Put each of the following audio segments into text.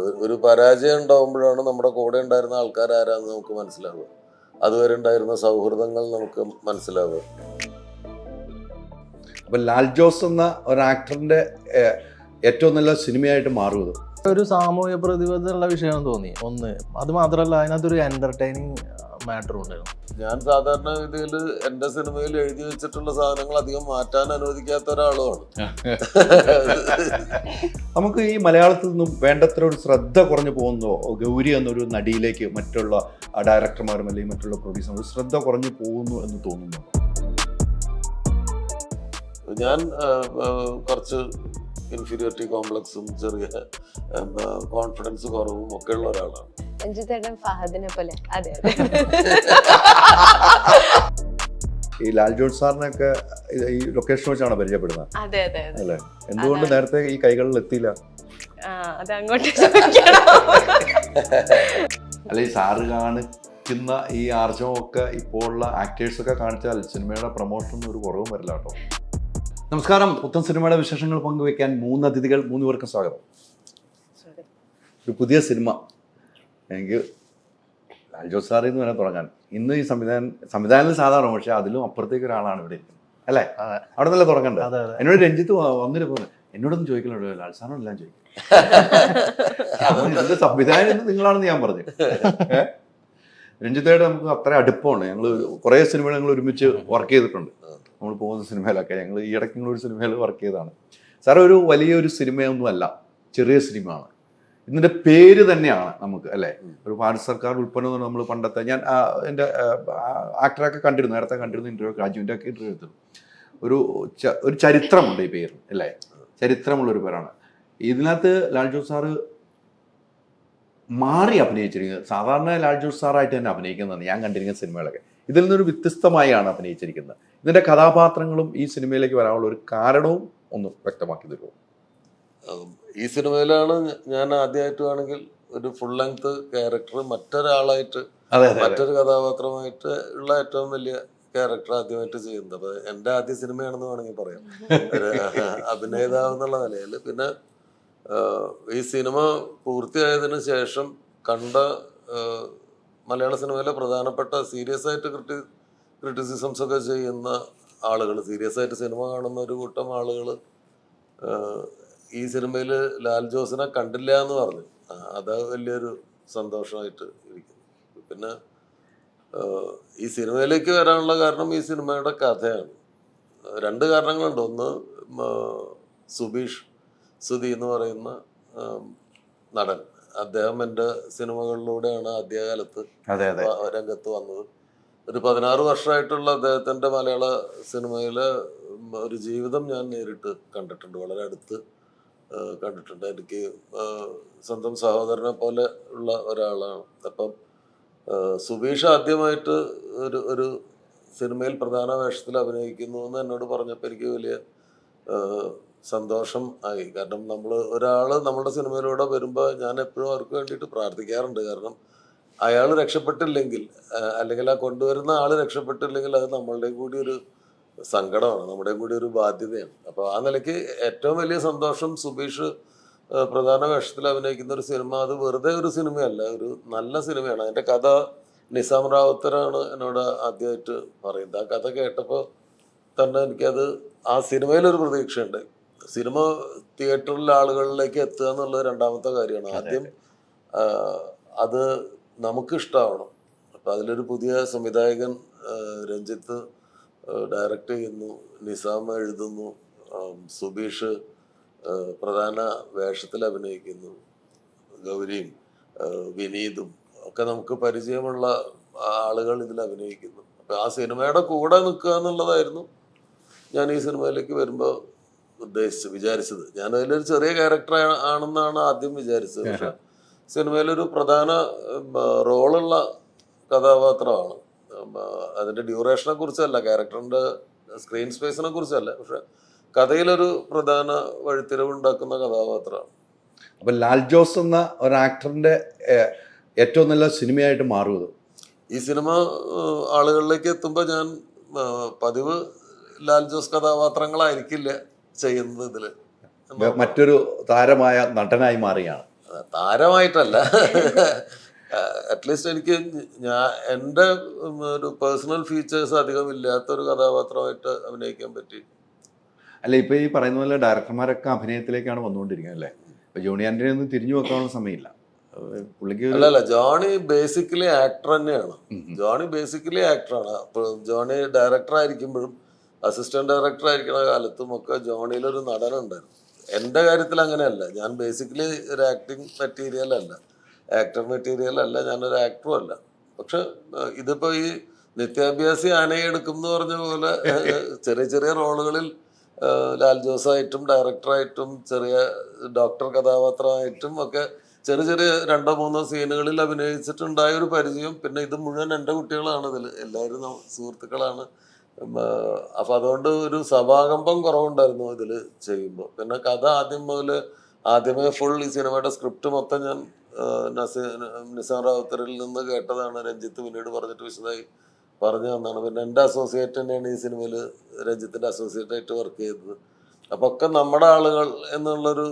ഒരു- ഒരു പരാജയം ഉണ്ടാവുമ്പോഴാണ് നമ്മുടെ കൂടെ ഉണ്ടായിരുന്ന ആൾക്കാർ ആരാന്ന് നമുക്ക് മനസ്സിലാവുക. അതുവരെ ഉണ്ടായിരുന്ന സൗഹൃദങ്ങൾ നമുക്ക് മനസ്സിലാവുക. അപ്പൊ ലാൽ ജോസ് എന്ന ഒരു ആക്ടറിന്റെ ഏറ്റവും നല്ല സിനിമയായിട്ട് മാറുന്നത് ഒരു സാമൂഹ്യ പ്രതിബദ്ധതയുള്ള വിഷയം തോന്നി. ഒന്ന് അത് മാത്രമല്ല അതിനകത്തൊരു എന്റർടൈനിങ് മാറ്ററും ഉണ്ടായിരുന്നു. ഞാൻ സാധാരണ രീതിയിൽ എന്റെ സിനിമയിൽ എഴുതി വെച്ചിട്ടുള്ള സാധനങ്ങൾ അധികം മാറ്റാൻ അനുവദിക്കാത്ത ഒരാളുമാണ്. നമുക്ക് ഈ മലയാളത്തിൽ നിന്നും വേണ്ടത്ര ഒരു ശ്രദ്ധ കുറഞ്ഞു പോകുന്നോ ഗൗരി എന്നൊരു നടിയിലേക്ക് മറ്റുള്ള ഡയറക്ടർമാരും അല്ലെങ്കിൽ മറ്റുള്ള പ്രൊഡ്യൂസർമാരും ശ്രദ്ധ കുറഞ്ഞു പോകുന്നു എന്ന് തോന്നുന്നു ഞാൻ കുറച്ച് ഇൻഫീരിയോറിറ്റി കോംപ്ലക്സും ചെറിയ കോൺഫിഡൻസ് കുറവും ഒക്കെ ഉള്ള ഒരാളാണ്. രഞ്ജിത്തേട്ടൻ ഫഹദിനെ പോലെ. അതെ അതെ. ഈ ലാൽ ജോൺ സാറിനൊക്കെ ഈ ലൊക്കേഷൻ വെച്ചാണ് പരിചയപ്പെടുന്നത്? അതെ അതെ അല്ലേ? എന്തുകൊണ്ട് നേരത്തെ ഈ കൈകളിൽ എത്തിയില്ല? അല്ല അത് അങ്ങോട്ട് ചോദിക്കണം. അല്ലെ ഈ സാറ് കാണിക്കുന്ന ഈ ആർജവമൊക്കെ ഇപ്പോൾ ഉള്ള ആക്ടേഴ്സ് ഒക്കെ കാണിച്ചാൽ സിനിമയുടെ പ്രൊമോഷൻ ഒരു കുറവും വരില്ല കേട്ടോ. നമസ്കാരം. പുത്തൻ സിനിമയുടെ വിശേഷങ്ങൾ പങ്കുവയ്ക്കാൻ മൂന്ന് അതിഥികൾ മൂന്ന് പേർക്കും സ്വാഗതം. ഒരു പുതിയ സിനിമ. എനിക്ക് ലാൽ ജോസ് സാറിൽ നിന്ന് വേണം തുടങ്ങാൻ. ഇന്ന് ഈ സംവിധാനം സംവിധാനത്തിൽ സാധാരണ പക്ഷെ അതിലും അപ്പുറത്തേക്ക് ഒരാളാണ് ഇവിടെ ഇരിക്കുന്നത്. അല്ലേ. അവിടെ നല്ല തുടങ്ങണ്ട? എന്നോട് രഞ്ജിത്ത് വ- വന്നിട്ട് പോകുന്നത് എന്നോടൊന്നും ചോദിക്കലോ ലാൽ സാറിനോട് എല്ലാം ചോദിക്കും. സംവിധാനം നിങ്ങളാണെന്ന് ഞാൻ പറഞ്ഞു? രഞ്ജിത്തായിട്ട് നമുക്ക് അത്ര അടുപ്പമാണ്. ഞങ്ങൾ കുറേ സിനിമകൾ ഞങ്ങൾ ഒരുമിച്ച് വർക്ക് ചെയ്തിട്ടുണ്ട്. നമ്മൾ പോകുന്ന സിനിമയിലൊക്കെ ഞങ്ങൾ ഈ ഇടയ്ക്ക് ഒരു സിനിമയിൽ വർക്ക് ചെയ്തതാണ്. സാർ ഒരു വലിയൊരു സിനിമയൊന്നും അല്ല ചെറിയ സിനിമയാണ്. ഇതിന്റെ പേര് തന്നെയാണ് നമുക്ക് അല്ലേ? ഒരു ഭാരത സർക്കാർ ഉൽപ്പന്നം എന്ന് നമ്മൾ പണ്ടത്തെ ഞാൻ എന്റെ ആക്ടറൊക്കെ കണ്ടിരുന്നു നേരത്തെ കണ്ടിരുന്നു ഇന്റർവ്യൂ രാജുവിന്റെ ഒക്കെ ഇന്റർവ്യൂ എടുത്തു. ഒരു ഒരു ചരിത്രമുണ്ട് ഈ പേര് അല്ലേ? ചരിത്രമുള്ളൊരു പേരാണ്. ഇതിനകത്ത് ലാൽ ജോസ് സാറ് മാറി അഭിനയിച്ചിരിക്കുന്നത് സാധാരണ ലാൽ ജോസ് സാറായിട്ട് തന്നെ അഭിനയിക്കുന്നതാണ് ഞാൻ കണ്ടിരിക്കുന്ന സിനിമകളൊക്കെ. ഇതിൽ നിന്നൊരു വ്യത്യസ്തമായാണ് അഭിനയിച്ചിരിക്കുന്നത്. ഇതിന്റെ കഥാപാത്രങ്ങളും ഈ സിനിമയിലേക്ക് വരാനുള്ള ഒരു കാരണവും ഒന്ന് വ്യക്തമാക്കി തരുമോ? ഈ സിനിമയിലാണ് ഞാൻ ആദ്യമായിട്ടുമാണെങ്കിൽ ഒരു ഫുൾ ലെങ്ത് ക്യാരക്ടർ മറ്റൊരാളായിട്ട് മറ്റൊരു കഥാപാത്രമായിട്ട് ഉള്ള ഏറ്റവും വലിയ ക്യാരക്ടർ ആദ്യമായിട്ട് ചെയ്യുന്നത്. അപ്പൊ എന്റെ ആദ്യ സിനിമയാണെന്ന് വേണമെങ്കിൽ പറയാം. അഭിനേതാവ് എന്നുള്ള നിലയിൽ. പിന്നെ ഈ സിനിമ പൂർത്തിയായതിനു ശേഷം കണ്ട മലയാള സിനിമയിലെ പ്രധാനപ്പെട്ട സീരിയസ് ആയിട്ട് ക്രിട്ടി ക്രിറ്റിസിസംസ് ഒക്കെ ചെയ്യുന്ന ആളുകൾ സീരിയസ് ആയിട്ട് സിനിമ കാണുന്ന ഒരു കൂട്ടം ആളുകൾ ഈ സിനിമയിൽ ലാൽ ജോസിനെ കണ്ടില്ല എന്ന് പറഞ്ഞു. അത് വലിയൊരു സന്തോഷമായിട്ട് ഇരിക്കുന്നു. പിന്നെ ഈ സിനിമയിലേക്ക് വരാനുള്ള കാരണം ഈ സിനിമയുടെ കഥയാണ്. രണ്ട് കാരണങ്ങളുണ്ട്. ഒന്ന് സുബീഷ് സുധി എന്ന് പറയുന്ന നടൻ. അദ്ദേഹം എന്റെ സിനിമകളിലൂടെയാണ് ആദ്യകാലത്ത് രംഗത്ത് വന്നത്. ഒരു പതിനാറ് വർഷമായിട്ടുള്ള അദ്ദേഹത്തിന്റെ മലയാള സിനിമയിലെ ഒരു ജീവിതം ഞാൻ നേരിട്ട് കണ്ടിട്ടുണ്ട്. വളരെ അടുത്ത് കണ്ടിട്ടുണ്ട്. എനിക്ക് സ്വന്തം സഹോദരനെ പോലെ ഉള്ള ഒരാളാണ്. അപ്പം സുബീഷ് ആദ്യമായിട്ട് ഒരു ഒരു സിനിമയിൽ പ്രധാന വേഷത്തിൽ അഭിനയിക്കുന്നു എന്ന് എന്നോട് പറഞ്ഞപ്പോൾ എനിക്ക് വലിയ സന്തോഷം ആയി. കാരണം നമ്മൾ ഒരാൾ നമ്മുടെ സിനിമയിലൂടെ വരുമ്പോൾ ഞാൻ എപ്പോഴും അവർക്ക് വേണ്ടിയിട്ട് പ്രാർത്ഥിക്കാറുണ്ട്. കാരണം അയാൾ രക്ഷപ്പെട്ടില്ലെങ്കിൽ അല്ലെങ്കിൽ ആ കൊണ്ടുവരുന്ന ആൾ രക്ഷപ്പെട്ടില്ലെങ്കിൽ അത് നമ്മളുടെ കൂടി ഒരു സങ്കടമാണ് നമ്മുടെ കൂടി ഒരു ബാധ്യതയാണ്. അപ്പോൾ ആ നിലയ്ക്ക് ഏറ്റവും വലിയ സന്തോഷം സുബീഷ് പ്രധാന വേഷത്തിൽ അഭിനയിക്കുന്ന ഒരു സിനിമ. അത് വെറുതെ ഒരു സിനിമയല്ല ഒരു നല്ല സിനിമയാണ്. അതിന്റെ കഥ നിസാം റാവുത്തറാണ് എന്നോട് ആദ്യമായിട്ട് പറയുന്നത്. ആ കഥ കേട്ടപ്പോൾ തന്നെ എനിക്കത് ആ സിനിമയിലൊരു പ്രതീക്ഷയുണ്ട്. സിനിമ തിയേറ്ററിലെ ആളുകളിലേക്ക് എത്തുക എന്നുള്ളത് രണ്ടാമത്തെ കാര്യമാണ്. ആദ്യം അത് നമുക്ക് ഇഷ്ടമാവണം അപ്പം അതിലൊരു പുതിയ സംവിധായകൻ രഞ്ജിത്ത് ഡയറക്റ്റ് ചെയ്യുന്നു നിസാമ എഴുതുന്നു സുബീഷ് പ്രധാന വേഷത്തിൽ അഭിനയിക്കുന്നു ഗൗരിയും വിനീതും ഒക്കെ നമുക്ക് പരിചയമുള്ള ആളുകൾ ഇതിൽ അഭിനയിക്കുന്നു. അപ്പം ആ സിനിമയുടെ കൂടെ നിൽക്കുക എന്നുള്ളതായിരുന്നു ഞാൻ ഈ സിനിമയിലേക്ക് വരുമ്പോൾ ഉദ്ദേശിച്ചത് വിചാരിച്ചത്. ഞാൻ അതിലൊരു ചെറിയ ക്യാരക്ടർ ആണെന്നാണ് ആദ്യം വിചാരിച്ചത്. പക്ഷെ സിനിമയിലൊരു പ്രധാന റോളുള്ള കഥാപാത്രമാണ്. അതിന്റെ അതിന്റെ ഡ്യൂറേഷനെ കുറിച്ചല്ല ക്യാരക്ടറിന്റെ സ്ക്രീൻ സ്പേസിനെ കുറിച്ചല്ല പക്ഷെ കഥയിലൊരു പ്രധാന വഴിത്തിരിവുണ്ടാക്കുന്ന കഥാപാത്രമാണ്. അപ്പൊ ലാൽ ജോസ് എന്ന ഒരു ആക്ടറിന്റെ ഏറ്റവും നല്ല സിനിമയായിട്ട് മാറുന്നത് ഈ സിനിമ ആളുകളിലേക്ക് എത്തുമ്പോൾ ഞാൻ പതിവ് ലാൽ ജോസ് കഥാപാത്രങ്ങളായിരിക്കില്ല ചെയ്യുന്നത് ഇതിൽ. മറ്റൊരു താരമായ നടനായി മാറുകയാണ്. താരമായിട്ടല്ല. അറ്റ്ലീസ്റ്റ് എനിക്ക് ഞാൻ എന്റെ ഒരു പേഴ്സണൽ ഫീച്ചേഴ്സ് അധികം ഇല്ലാത്തൊരു കഥാപാത്രമായിട്ട് അഭിനയിക്കാൻ പറ്റി. അല്ല ഇപ്പൊ ഈ പറയുന്ന പോലെ ഡയറക്ടർമാരൊക്കെ അഭിനയത്തിലേക്കാണ് വന്നുകൊണ്ടിരിക്കുന്നത് അല്ലേ? ഇപ്പൊ ജോണി ആന്റണി ഒന്നും തിരിഞ്ഞു നോക്കാനുള്ള സമയമില്ല. അല്ല പുള്ളിക്ക് അല്ലല്ല ജോണി ബേസിക്കലി ആക്ടർ തന്നെയാണ്. ജോണി ബേസിക്കലി ആക്ടറാണ്. അപ്പോൾ ജോണി ഡയറക്ടർ ആയിരിക്കുമ്പോഴും അസിസ്റ്റന്റ് ഡയറക്ടർ ആയിരിക്കുന്ന കാലത്തും ഒക്കെ ജോണിയിലൊരു നടനുണ്ടായിരുന്നു. എന്റെ കാര്യത്തിൽ അങ്ങനെയല്ല. ഞാൻ ബേസിക്കലി ഒരു ആക്ടിങ് മെറ്റീരിയൽ അല്ല. ആക്ടർ മെറ്റീരിയൽ അല്ല ഞാനൊരു ആക്ടറും അല്ല. പക്ഷെ ഇതിപ്പോൾ ഇതിപ്പോ ഈ നിത്യാഭ്യാസി ആനയെ എടുക്കും എന്ന് പറഞ്ഞ പോലെ ചെറിയ ചെറിയ റോളുകളിൽ ലാൽ ജോസായിട്ടും ഡയറക്ടറായിട്ടും ചെറിയ ഡോക്ടർ കഥാപാത്രമായിട്ടും ഒക്കെ ചെറിയ ചെറിയ രണ്ടോ മൂന്നോ സീനുകളിൽ അഭിനയിച്ചിട്ടുണ്ടായ ഒരു പരിചയം. പിന്നെ ഇത് മുഴുവൻ എന്റെ കുട്ടികളാണ് ഇതിൽ എല്ലാവരും സുഹൃത്തുക്കളാണ്. അപ്പൊ അതുകൊണ്ട് ഒരു സഭാകമ്പം കുറവുണ്ടായിരുന്നു ഇതിൽ ചെയ്യുമ്പോൾ പിന്നെ കഥ ആദ്യം മുതൽ ആദ്യമേ ഫുൾ ഈ സിനിമയുടെ സ്ക്രിപ്റ്റ് മൊത്തം ഞാൻ നസീ റാവുത്തറിൽ നിന്ന് കേട്ടതാണ്. രഞ്ജിത്ത് പിന്നീട് പറഞ്ഞിട്ട് വിശദമായി പറഞ്ഞു തന്നാണ് പിന്നെ എന്റെ അസോസിയേറ്റ് തന്നെയാണ് ഈ സിനിമയിൽ രഞ്ജിത്തിന്റെ അസോസിയേറ്റ് ആയിട്ട് വർക്ക് ചെയ്തത്. അപ്പൊ ഒക്കെ നമ്മുടെ ആളുകൾ എന്നുള്ളൊരു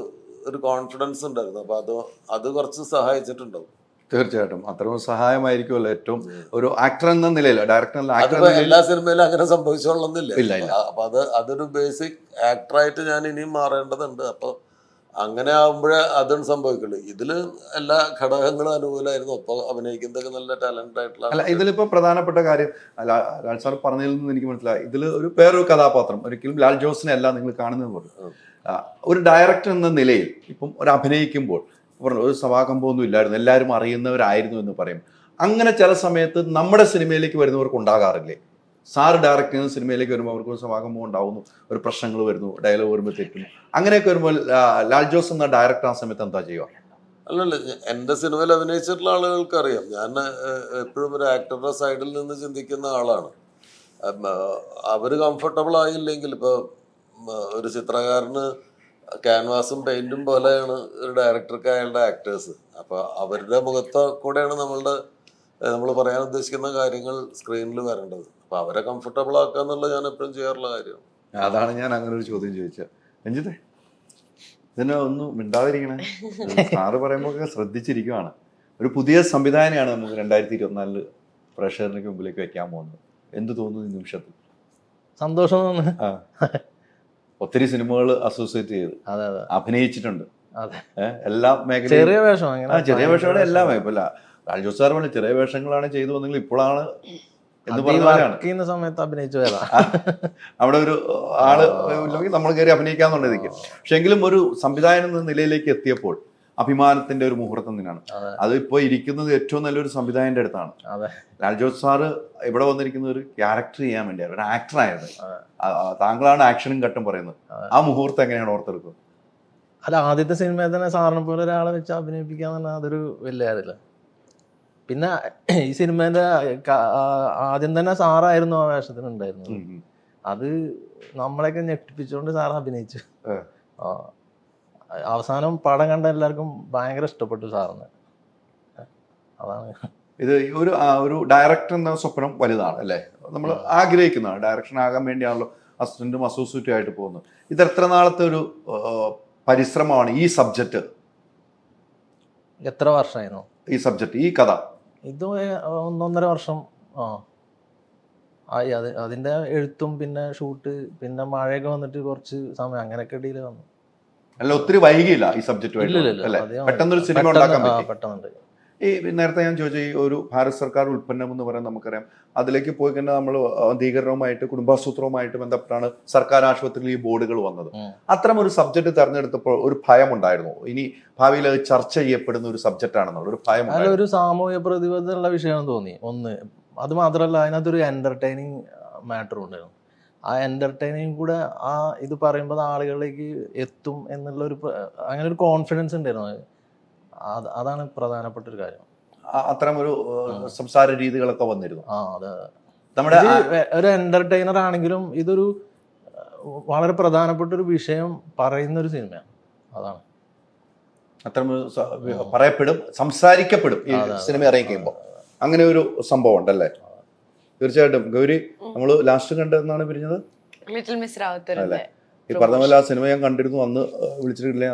ഒരു കോൺഫിഡൻസ് ഉണ്ടായിരുന്നു. അപ്പോൾ അത് അത് കുറച്ച് സഹായിച്ചിട്ടുണ്ടാവും. തീർച്ചയായിട്ടും. അത്രയും സഹായമായിരിക്കുമല്ലോ ഏറ്റവും ഒരു ആക്ടർ എന്ന നിലയിൽ ഡയറക്ടർ എല്ലാ സിനിമയിലും അങ്ങനെ സംഭവിച്ചോളന്നില്ല ഇല്ല, ഇല്ല. അപ്പൊ അത് അതൊരു ബേസിക് ആക്ടറായിട്ട് ഞാൻ ഇനിയും മാറേണ്ടതുണ്ട്. അപ്പൊ അങ്ങനെ ആകുമ്പോഴേ അതും സംഭവിക്കുള്ളൂ. ഇതിൽ എല്ലാ ഘടകങ്ങളും അനുകൂലമായിരുന്നു. ഒപ്പം അഭിനയിക്കുന്നതൊക്കെ നല്ല ടാലന്റ് ആയിട്ടുള്ള അല്ല ഇതിലിപ്പോ പ്രധാനപ്പെട്ട കാര്യം അല്ല ലാൽ സാർ പറഞ്ഞതിൽ നിന്ന് എനിക്ക് മനസ്സിലായി. ഇതിൽ ഒരു വേറൊരു കഥാപാത്രം ഒരിക്കലും ലാൽ ജോസിനെ അല്ല നിങ്ങൾ കാണുന്നത് പോലെ. ഒരു ഡയറക്ടർ എന്ന നിലയിൽ ഇപ്പം ഒരു അഭിനയിക്കുമ്പോൾ പറഞ്ഞു ഒരു സഭാകമ്പമൊന്നും ഇല്ലായിരുന്നു. എല്ലാവരും അറിയുന്നവരായിരുന്നു എന്ന് പറയും. അങ്ങനെ ചില സമയത്ത് നമ്മുടെ സിനിമയിലേക്ക് വരുന്നവർക്ക് ഉണ്ടാകാറില്ലേ? സാറ് ഡയറക്ട് ചെയ്യുന്ന സിനിമയിലേക്ക് വരുമ്പോൾ അവർക്ക് ഒരു സമാഗമം ഉണ്ടാവുന്നു ഒരു പ്രശ്നങ്ങൾ വരുന്നു ഡയലോഗ് വരുമ്പോൾ തെറ്റുന്നു. അങ്ങനെയൊക്കെ വരുമ്പോൾ ലാൽ ജോസ് എന്ന ഡയറക്ടർ ആ സമയത്ത് എന്താ ചെയ്യുക? അല്ലല്ല അല്ല എന്റെ സിനിമയിൽ അഭിനയിച്ചിട്ടുള്ള ആളുകൾക്ക് അറിയാം. ഞാൻ എപ്പോഴും ഒരു ആക്ടറുടെ സൈഡിൽ നിന്ന് ചിന്തിക്കുന്ന ആളാണ്. അവർ കംഫർട്ടബിൾ ആയില്ലെങ്കിൽ ഇപ്പോൾ ഒരു ചിത്രകാരന് ക്യാൻവാസും പെയിന്റും പോലെയാണ് ഒരു ഡയറക്ടർക്ക് അയാളുടെ ആക്ടേഴ്സ് അപ്പോൾ അവരുടെ മുഖത്ത് കൂടെയാണ് നമ്മളുടെ നമ്മൾ പറയാൻ ഉദ്ദേശിക്കുന്ന കാര്യങ്ങൾ സ്ക്രീനിൽ വരേണ്ടത്. അപ്പോൾ അവരെ കംഫർട്ടബിൾ ആക്കുക എന്നുള്ളത് ഞാൻ എപ്പോഴും ചെയ്യാറുള്ള കാര്യമാണ് അതാണ് ഞാൻ അങ്ങനെ ഒരു ചോദ്യം ചോദിച്ചത്. രഞ്ജിത്തെ ഇതിനെ ഒന്നും മിണ്ടാതിരിക്കണേ. സാറ് പറയുമ്പോൾ ഒക്കെ ശ്രദ്ധിച്ചിരിക്കുവാണ്. ഒരു പുതിയ സംവിധാനമാണ് നമുക്ക് രണ്ടായിരത്തി ഇരുപത്തിനാലിൽ പ്രേക്ഷകർക്ക് മുമ്പിലേക്ക് വെക്കാൻ പോകുന്നത്. എന്ത് തോന്നുന്നു ഈ നിമിഷത്തിൽ? സന്തോഷം തോന്നുന്നു. ആ. ഒത്തിരി സിനിമകൾ അസോസിയേറ്റ് ചെയ്ത്. അഭിനയിച്ചിട്ടുണ്ട്. എല്ലാ മേഖല ചെറിയ വേഷം ചെറിയ വേഷമാണ് എല്ലാം ഇപ്പൊ രാജോസ് സാർ പറഞ്ഞ ചെറിയ വേഷങ്ങളാണ് ചെയ്തു വന്നെങ്കിൽ ഇപ്പോഴാണ് എന്ന് പറഞ്ഞ സമയത്ത് അഭിനയിച്ചു വരാം അവിടെ ഒരു ആൾ നമ്മൾ കയറി അഭിനയിക്കാന്നുണ്ടായിരിക്കും പക്ഷെ എങ്കിലും ഒരു സംവിധായകൻ എന്ന നിലയിലേക്ക് എത്തിയപ്പോൾ അഭിമാനത്തിന്റെ ഒരു മുഹൂർത്തം തന്നെയാണ്. അതെ. ഇപ്പോൾ ഇരിക്കുന്നത് ഏറ്റവും നല്ലൊരു സംവിധായകന്റെ അടുത്താണ്. അതെ. ലാൽ ജോസ് സാറ് ഇവിടെ വന്നിരിക്കുന്നത് ഒരു ക്യാരക്ടർ ചെയ്യാൻ വേണ്ടിയാണ് ഒരു ആക്ടറായിരുന്നു ആയത്. താങ്കളാണ് ആക്ഷനും ഘട്ടം പറയുന്നത്. ആ മുഹൂർത്തം എങ്ങനെയാണ് ഓർത്തെടുക്കുന്നത്? അല്ല ആദ്യത്തെ സിനിമയിൽ തന്നെ സാറിനെ പോലെ ഒരാളെ വെച്ച് അഭിനയിപ്പിക്കാന്ന് പറഞ്ഞാൽ അതൊരു വലിയ കാര്യമില്ല പിന്നെ ഈ സിനിമേന്റെ ആദ്യം തന്നെ സാറായിരുന്നു ആ വേഷത്തിന് ഉണ്ടായിരുന്നത്. അത് നമ്മളെയൊക്കെ ഞെട്ടിപ്പിച്ചുകൊണ്ട് സാർ അഭിനയിച്ചു. ആ. അവസാനം പടം കണ്ട എല്ലാവർക്കും ഭയങ്കര ഇഷ്ടപ്പെട്ടു സാറിന്. അതാണ്. ഇത് ഒരു ഒരു ഡയറക്ടർ എന്ന സ്വപ്നം വലുതാണ് അല്ലേ? നമ്മൾ ആഗ്രഹിക്കുന്നതാണ്. ഡയറക്ഷൻ ആകാൻ വേണ്ടിയാണല്ലോ അസിസ്റ്റന്റും അസോസിയേറ്റും ആയിട്ട് പോകുന്നത്. ഇത് എത്ര നാളത്തെ ഒരു പരിശ്രമമാണ് ഈ സബ്ജക്റ്റ് എത്ര വർഷമായിരുന്നു? ഈ സബ്ജക്റ്റ് ഈ കഥ. ഇത് ഒന്നൊന്നര വർഷം ആ. ആയി അത് അതിന്റെ എഴുത്തും പിന്നെ ഷൂട്ട് പിന്നെ മഴയൊക്കെ വന്നിട്ട് കുറച്ച് സമയം അങ്ങനെയൊക്കെ ഇടയിൽ വന്നു. അല്ല ഒത്തിരി വൈകിയില്ല ഈ സബ്ജക്റ്റ് അല്ലെ. പെട്ടെന്നൊരു സിനിമ ഉണ്ടാക്കാൻ പറ്റി. ഈ നേരത്തെ ഞാൻ ചോദിച്ച ഈ ഒരു ഭാരത് സർക്കാർ ഉൽപ്പന്നം എന്ന് പറയാൻ നമുക്കറിയാം. അതിലേക്ക് പോയി കഴിഞ്ഞാൽ നമ്മൾ അധികരണവുമായിട്ട് കുടുംബാസൂത്രവുമായിട്ട് ബന്ധപ്പെട്ടാണ് സർക്കാർ ആശുപത്രിയിൽ ഈ ബോർഡുകൾ വന്നത്. അത്തരം ഒരു സബ്ജക്ട് തെരഞ്ഞെടുത്തപ്പോൾ ഒരു ഭയം ഉണ്ടായിരുന്നു. ഇനി ഭാവിയിൽ അത് ചർച്ച ചെയ്യപ്പെടുന്ന ഒരു സബ്ജക്റ്റ് ആണെന്നുള്ള ഒരു ഭയം അല്ല ഒരു സാമൂഹ്യ പ്രതിബദ്ധതയുള്ള വിഷയമാണെന്ന് തോന്നി. ഒന്ന് അത് മാത്രമല്ല അതിനകത്തൊരു എന്റർടൈനിങ് മാറ്റർ ഉണ്ടായിരുന്നു. ആ എന്റർടൈനിങ് കൂടെ ആ ഇത് പറയുമ്പോൾ ആളുകളിലേക്ക് എത്തും എന്നുള്ള ഒരു അങ്ങനെ ഒരു കോൺഫിഡൻസ് ഉണ്ടായിരുന്നു. അത്. അത് അതാണ് പ്രധാനപ്പെട്ട ഒരു കാര്യം അത്തരം ഒരു സംസാര രീതികളൊക്കെ വന്നിരുന്നു. ആ അതെ. നമ്മുടെ ഒരു എന്റർടൈനർ ആണെങ്കിലും ഇതൊരു വളരെ പ്രധാനപ്പെട്ട ഒരു വിഷയം പറയുന്ന ഒരു സിനിമയാണ്. അതാണ്. അത്തരം പറയപ്പെടും സംസാരിക്കപ്പെടും ഈ. സിനിമ ഇറങ്ങിക്കുമ്പോൾ അങ്ങനെ ഒരു സംഭവം ഉണ്ടല്ലേ തീർച്ചയായിട്ടും. ഗൗരി നമ്മൾ ലാസ്റ്റ് കണ്ടെന്നാണ് പിരിഞ്ഞത്? ലിറ്റിൽ മിസ് റാവുത്തറിന്റെ ഈ പറഞ്ഞ പോലെ ആ സിനിമ ഞാൻ കണ്ടിരുന്നു. അന്ന് വിളിച്ചിട്ടില്ല.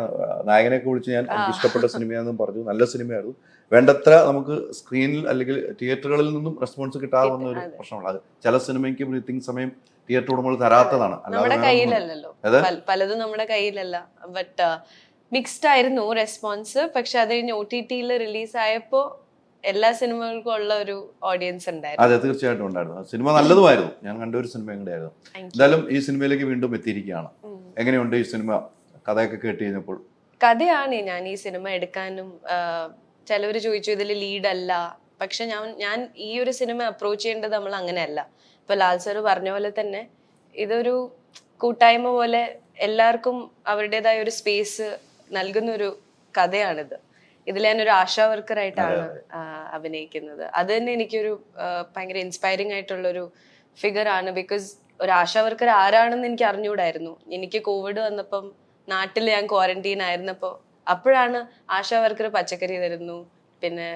നായകനെയൊക്കെ വിളിച്ച് ഞാൻ എനിക്ക് ഇഷ്ടപ്പെട്ട സിനിമയാണെന്നും പറഞ്ഞു. നല്ല സിനിമയായിരുന്നു. വേണ്ടത്ര നമുക്ക് സ്ക്രീനിൽ അല്ലെങ്കിൽ തിയേറ്ററുകളിൽ നിന്നും റെസ്പോൺസ് കിട്ടാതെ വന്ന ഒരു. പ്രശ്നമാണ്. അത് ചില സിനിമയ്ക്ക് ബ്രീത്തിങ് സമയം തിയേറ്റർ ഉടമകൾ തരാത്തതാണ്. നമ്മുടെ പലതും നമ്മുടെ കയ്യിലല്ല. ബട്ട് മിക്സ്ഡ് ആയിരുന്നു റെസ്പോൺസ് പക്ഷെ അത് കഴിഞ്ഞ് ഒ ടി ടിയിൽ റിലീസ് ആയപ്പോ എല്ലാ സിനിമകൾക്കും ഉള്ള ഒരു ഓഡിയൻസ് ഉണ്ടായിരുന്നു. അതെ തീർച്ചയായിട്ടും ഉണ്ടായിരുന്നു. സിനിമ നല്ലതുമായിരുന്നു. ഞാൻ കണ്ട ഒരു സിനിമ കൂടെയായിരുന്നു എന്തായാലും ഈ സിനിമയിലേക്ക് വീണ്ടും എത്തിയിരിക്കുകയാണ്. എങ്ങനെയുണ്ട് ഈ സിനിമ? കഥയൊക്കെ കേട്ട് കഴിഞ്ഞപ്പോൾ കഥയാണ് ഞാൻ ഈ സിനിമ എടുക്കാനും ചിലവർ ചോദിച്ചു ഇതിൽ ലീഡ് അല്ല. പക്ഷെ ഞാൻ ഞാൻ ഈ ഒരു സിനിമ അപ്രോച്ച് ചെയ്യേണ്ടത് നമ്മൾ അങ്ങനെയല്ല. ഇപ്പൊ ലാൽ സാർ പറഞ്ഞ പോലെ തന്നെ ഇതൊരു കൂട്ടായ്മ പോലെ എല്ലാവർക്കും അവരുടേതായ ഒരു സ്പേസ് നൽകുന്ന ഒരു കഥയാണിത്. ഇതിൽ ഞാൻ ഒരു ആശാ വർക്കറായിട്ടാണ് അഭിനയിക്കുന്നത്. അത് തന്നെ എനിക്കൊരു ഭയങ്കര ഇൻസ്പയറിംഗ് ആയിട്ടുള്ളൊരു ഫിഗർ ആണ്. ബിക്കോസ് ഒരു ആശാ വർക്കർ ആരാണെന്ന് എനിക്ക് അറിഞ്ഞുകൂടായിരുന്നു. എനിക്ക് കോവിഡ് വന്നപ്പം നാട്ടിൽ ഞാൻ ക്വാറന്റീൻ ആയിരുന്നപ്പോൾ അപ്പോഴാണ് ആശാ വർക്കർ പച്ചക്കറി തരുന്നു. പിന്നെ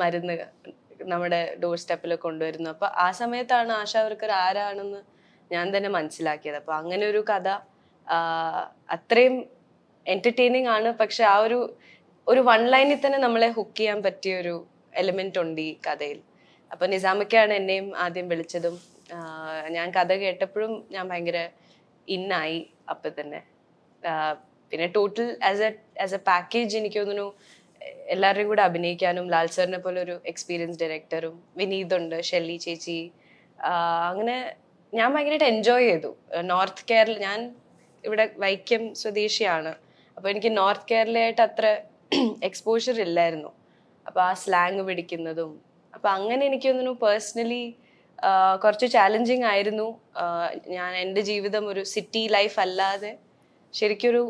മരുന്ന് നമ്മുടെ ഡോർ സ്റ്റെപ്പിൽ കൊണ്ടുവരുന്നു. അപ്പൊ ആ സമയത്താണ് ആശാ വർക്കർ ആരാണെന്ന് ഞാൻ തന്നെ മനസ്സിലാക്കിയത്. അപ്പൊ അങ്ങനെ ഒരു കഥ അത്രയും എന്റർടൈനിങ് ആണ്. പക്ഷെ ആ ഒരു ഒരു വൺ ലൈനിൽ തന്നെ നമ്മളെ ഹുക്ക് ചെയ്യാൻ പറ്റിയ ഒരു എലിമെന്റ് ഉണ്ട് ഈ കഥയിൽ. അപ്പൊ നിസാമക്കാണ് എന്നെയും ആദ്യം വിളിച്ചതും ഞാൻ കഥ കേട്ടപ്പോഴും ഞാൻ ഭയങ്കര ഇന്നായി അപ്പൊ തന്നെ. പിന്നെ total as a as a package എനിക്ക് തോന്നുന്നു എല്ലാവരുടെയും കൂടെ അഭിനയിക്കാനും ലാൽ സാറിനെ പോലെ ഒരു എക്സ്പീരിയൻസ് ഡയറക്ടറും വിനീത് ഉണ്ട് ഷെല്ലി ചേച്ചി അങ്ങനെ ഞാൻ ഭയങ്കരമായിട്ട് എൻജോയ് ചെയ്തു. നോർത്ത് കേരള ഞാൻ ഇവിടെ വൈക്കം സ്വദേശിയാണ്. അപ്പോൾ എനിക്ക് നോർത്ത് കേരളയായിട്ട് അത്ര എക്സ്പോഷർ ഇല്ലായിരുന്നു. അപ്പോൾ ആ സ്ലാങ് പിടിക്കുന്നതും അപ്പോൾ അങ്ങനെ എനിക്ക് തോന്നുന്നു പേഴ്സണലി കുറച്ച് ചാലഞ്ചിങ് ആയിരുന്നു. ഞാൻ എന്റെ ജീവിതം ഒരു സിറ്റി ലൈഫ് അല്ലാതെ ശരിക്കൊരു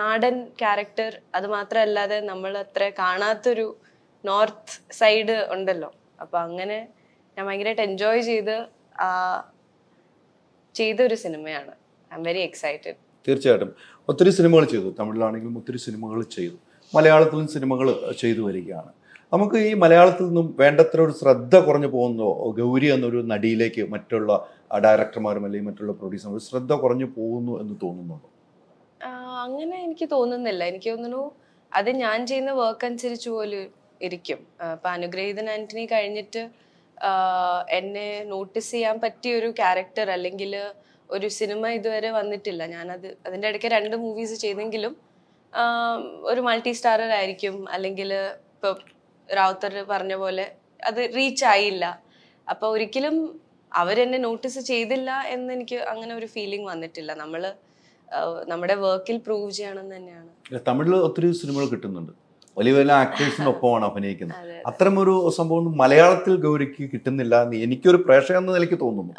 നാടൻ ക്യാരക്ടർ അത് മാത്രമല്ലാതെ നമ്മൾ അത്ര കാണാത്തൊരു നോർത്ത് സൈഡ് ഉണ്ടല്ലോ. അപ്പോൾ അങ്ങനെ ഞാൻ ഭയങ്കരമായിട്ട് എൻജോയ് ചെയ്ത് ചെയ്ത ഒരു സിനിമയാണ്. ഐ എം വെരി എക്സൈറ്റഡ് തീർച്ചയായിട്ടും. ഒത്തിരി സിനിമകൾ ചെയ്തു. തമിഴിലാണെങ്കിലും ഒത്തിരി സിനിമകൾ ചെയ്തു. മലയാളത്തിലും സിനിമകൾ ചെയ്തു വരികയാണ്. നമുക്ക് ഈ മലയാളത്തിൽ നിന്നും വേണ്ടത്ര ഒരു ശ്രദ്ധ കുറഞ്ഞു പോകുന്നോ ഗൗരി എന്നൊരു നടിയിലേക്ക് മറ്റുള്ള ഡയറക്ടർമാരും അല്ലെങ്കിൽ മറ്റുള്ള പ്രൊഡ്യൂസർമാരും ശ്രദ്ധ കുറഞ്ഞു പോകുന്നു എന്ന് തോന്നുന്നുണ്ടോ? അങ്ങനെ എനിക്ക് തോന്നുന്നില്ല. എനിക്ക് തോന്നുന്നു അത് ഞാൻ ചെയ്യുന്ന വർക്ക് അനുസരിച്ച് പോലും ഇരിക്കും. ഇപ്പൊ അനുഗ്രഹീതൻ ആന്റണി കഴിഞ്ഞിട്ട് എന്നെ നോട്ടീസ് ചെയ്യാൻ പറ്റിയ ഒരു ക്യാരക്ടർ അല്ലെങ്കിൽ ഒരു സിനിമ ഇതുവരെ വന്നിട്ടില്ല. ഞാനത് അതിന്റെ ഇടയ്ക്ക് രണ്ട് മൂവീസ് ചെയ്തെങ്കിലും ഒരു മൾട്ടി സ്റ്റാറർ ആയിരിക്കും അല്ലെങ്കിൽ ഇപ്പൊ റാവുത്തർ പറഞ്ഞ പോലെ അത് റീച്ച് ആയില്ല. അപ്പൊ ഒരിക്കലും അവരെന്നെ നോട്ടീസ് ചെയ്തില്ല എന്ന് എനിക്ക് അങ്ങനെ ഒരു ഫീലിംഗ് വന്നിട്ടില്ല. നമ്മൾ നമ്മുടെ വർക്കിൽ പ്രൂവ് ചെയ്യണം തന്നെയാണ്. തമിഴിൽ ഒത്തിരി സിനിമകൾ കിട്ടുന്നുണ്ട്. വലിയ വലിയ ആക്ടേഴ്സിനൊപ്പമാണ് അഭിനയിക്കുന്നത്. അതെ അത്തരം ഒരു സംഭവം മലയാളത്തിൽ ഗൗരിക്ക് കിട്ടുന്നില്ല എന്ന് എനിക്കൊരു പ്രേക്ഷകൻ എന്ന നിലയ്ക്ക് തോന്നുന്നു.